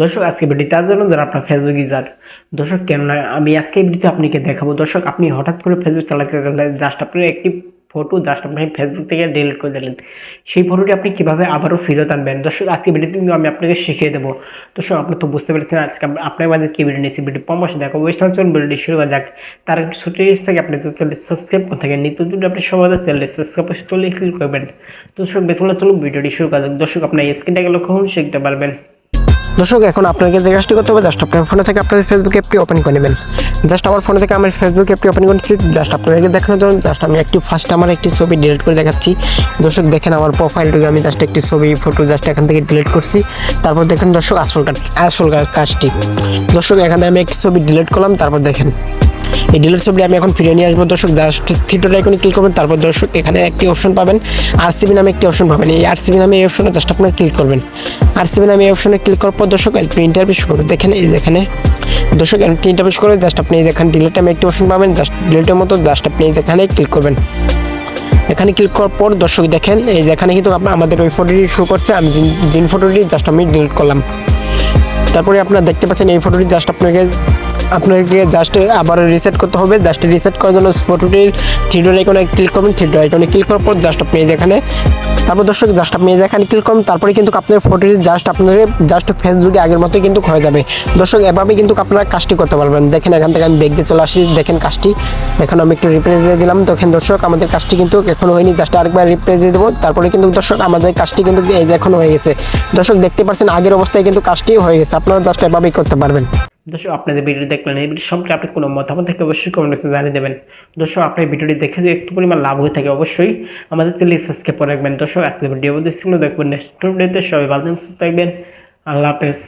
দর্শক, আজকে ভিডিও তার জন্য যারা আপনার ফেসবুক ইউজার দর্শক কেন না আমি আজকে ভিডিওতে আপনাকে দেখাবো, দর্শক, আপনি হঠাৎ করে ফেসবুক চালাতে গেলে জাস্ট আপনার একটি ফটো জাস্ট আপনি ফেসবুক থেকে ডিলিট করে দিলেন। সেই ফটোটি আপনি কীভাবে আবারও ফেরত আনবেন? দর্শক, আজকে ভিডিওতে কিন্তু আমি আপনাকে শিখিয়ে দেবো। দর্শক, আপনি তো বুঝতে পেরেছেন, আজকে আপনার মাঝে কি ভিডিও নিয়েছি? ভিডিও পরামর্শ দেখো ওয়েস্টার্ন চলুন ভিডিওটি শুরু করা যাক। তার একটু ছোট থেকে আপনি তো চ্যানেল সাবস্ক্রাইব করে থাকেন, নিত্য যদি আপনি সবাই চ্যানেল সাবস্ক্রাইব করে তুলে ক্লিক করবেন। দর্শক বেশগুলো চলুন ভিডিওটি শুরু করা যাক। দর্শক, আপনার স্ক্রিনটাকে লক্ষ্য করুন শিখতে পারবেন? দর্শক, এখন আপনাকে যে কাজটি করতে হবে জাস্ট আপনার ফোনে থেকে আপনার ফেসবুক অ্যাপটি ওপেন করে নেবেন। জাস্ট আমার ফোনে থেকে আমার ফেসবুক অ্যাপটি ওপেন করেছি জাস্ট আপনাদেরকে দেখানোর জন্য জাস্ট আমি একটি ফার্স্ট আমার একটি ছবি ডিলিট করে দেখাচ্ছি। দর্শক, দেখেন আমার প্রোফাইলটিকে আমি জাস্ট একটি ছবি ফটো জাস্ট এখান থেকে ডিলিট করছি। তারপর দেখেন দর্শক, আসল কাজ আসল কাজটি। দর্শক, এখানে আমি একটি ছবি ডিলিট করলাম। তারপর দেখেন। এই ডিলিট ছবিটি আমি এখন ফিরিয়ে নিয়ে আসব। দর্শক থিয়েটার আইকনে ক্লিক করবেন, তারপর দর্শক, এখানে একটি অপশন পাবেন। আরসিবি নামে একটি অপশন পাবেন। এই আর আরসিবি নামে এই অপশনে জাস্ট আপনারা ক্লিক করবেন। আর আরসিবি নামে এই অপশনে ক্লিক করার পর দর্শক ইন্টারভিউ শুরু করবেন দেখেন, এই যেখানে দর্শক ইন্টারভিউ করে জাস্ট আপনি এই যেখানে ডিলিট নামে একটি অপশন পাবেন জাস্ট ডিলিটের মতো জাস্ট আপনি যেখানে ক্লিক করবেন। এখানে ক্লিক করার পর দর্শক দেখেন, এই যেখানে কিন্তু আপনার আমাদের ওই ফটোটি শো করছে, আমি জিন ফটোটি জাস্ট আমি ডিলিট করলাম। তারপরে আপনারা দেখতে পাচ্ছেন, এই ফটোটি জাস্ট আপনাকে আপনাকে জাস্ট আবার রিসেট করতে হবে। জাস্ট রিসেট করার জন্য ফটোটির থ্রিডোর আইকনে ক্লিক করবেন। থ্রিডোর আইকনে ক্লিক করার পর জাস্ট আপনি যেখানে তারপর দর্শক জাস্ট আপনি যেখানে ক্লিক করবেন তারপরে কিন্তু আপনার ফটোটি জাস্ট আপনার জাস্ট ফেসবুকে আগের মতোই কিন্তু হয়ে যাবে। দর্শক এভাবেই কিন্তু আপনারা কাজটি করতে পারবেন। দেখেন, এখান থেকে আমি বেগ দিয়ে চলে আসি। দেখেন কাজটি। এখন আমি একটু রিপ্লেস দিয়ে দিলাম। তখন দর্শক, আমাদের কাজটি কিন্তু এখন হয়নি। জাস্ট আরেকবার রিপ্লেস দিয়ে দেবো। তারপরে কিন্তু দর্শক, আমাদের কাজটি কিন্তু এই যে এখন হয়ে গেছে। দর্শক, দেখতে পাচ্ছেন আগের অবস্থায় কিন্তু কাজটি হয়ে গেছে। আপনারা জাস্ট এভাবেই করতে পারবেন। দর্শক, আপনাদের ভিডিও দেখলেন, এই ভিডিও সম্পর্কে আপনি কোনো মতামত থেকে অবশ্যই কমেন্ট বক্সে জানিয়ে দেবেন। দর্শক, আপনার ভিডিওটি দেখে যদি একটু পরিমাণ লাভ হয়ে থাকে অবশ্যই আমাদের চ্যানেল সাবস্ক্রাইব করে রাখবেন। দর্শক আজকে ভিডিও দেখবেন নেক্সট ভিডিওতে সবাই ভালো থাকবেন। আল্লাহ হাফেজ।